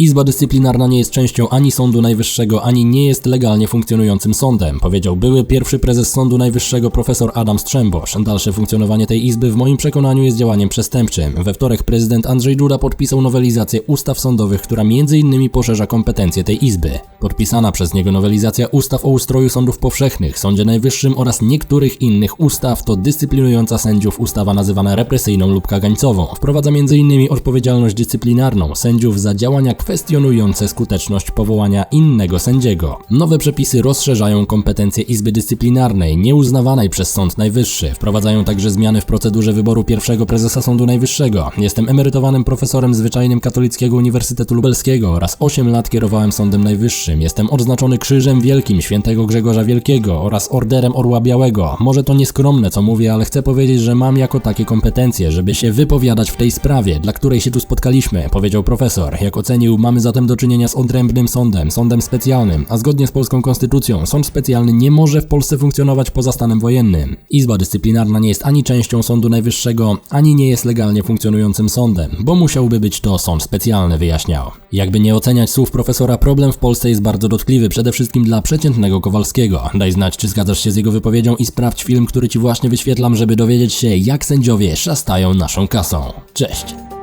Izba Dyscyplinarna nie jest częścią ani Sądu Najwyższego, ani nie jest legalnie funkcjonującym sądem, powiedział były pierwszy prezes Sądu Najwyższego profesor Adam Strzembosz. Dalsze funkcjonowanie tej izby w moim przekonaniu jest działaniem przestępczym. We wtorek prezydent Andrzej Duda podpisał nowelizację ustaw sądowych, która m.in. poszerza kompetencje tej izby. Podpisana przez niego nowelizacja ustaw o ustroju sądów powszechnych, Sądzie Najwyższym oraz niektórych innych ustaw to dyscyplinująca sędziów ustawa nazywana represyjną lub kagańcową. Wprowadza m.in. odpowiedzialność dyscyplinarną sędziów za działania kwestionujące skuteczność powołania innego sędziego. Nowe przepisy rozszerzają kompetencje Izby Dyscyplinarnej, nieuznawanej przez Sąd Najwyższy. Wprowadzają także zmiany w procedurze wyboru pierwszego prezesa Sądu Najwyższego. Jestem emerytowanym profesorem zwyczajnym Katolickiego Uniwersytetu Lubelskiego oraz 8 lat kierowałem Sądem Najwyższym. Jestem odznaczony Krzyżem Wielkim Świętego Grzegorza Wielkiego oraz Orderem Orła Białego. Może to nieskromne co mówię, ale chcę powiedzieć, że mam jako takie kompetencje, żeby się wypowiadać w tej sprawie, dla której się tu spotkaliśmy, powiedział profesor. Jak ocenił, mamy zatem do czynienia z odrębnym sądem, sądem specjalnym, a zgodnie z polską konstytucją sąd specjalny nie może w Polsce funkcjonować poza stanem wojennym. Izba dyscyplinarna nie jest ani częścią Sądu Najwyższego, ani nie jest legalnie funkcjonującym sądem, bo musiałby być to sąd specjalny, wyjaśniał. Jakby nie oceniać słów profesora, problem w Polsce jest bardzo dotkliwy, przede wszystkim dla przeciętnego Kowalskiego. Daj znać, czy zgadzasz się z jego wypowiedzią i sprawdź film, który ci właśnie wyświetlam, żeby dowiedzieć się, jak sędziowie szastają naszą kasą. Cześć!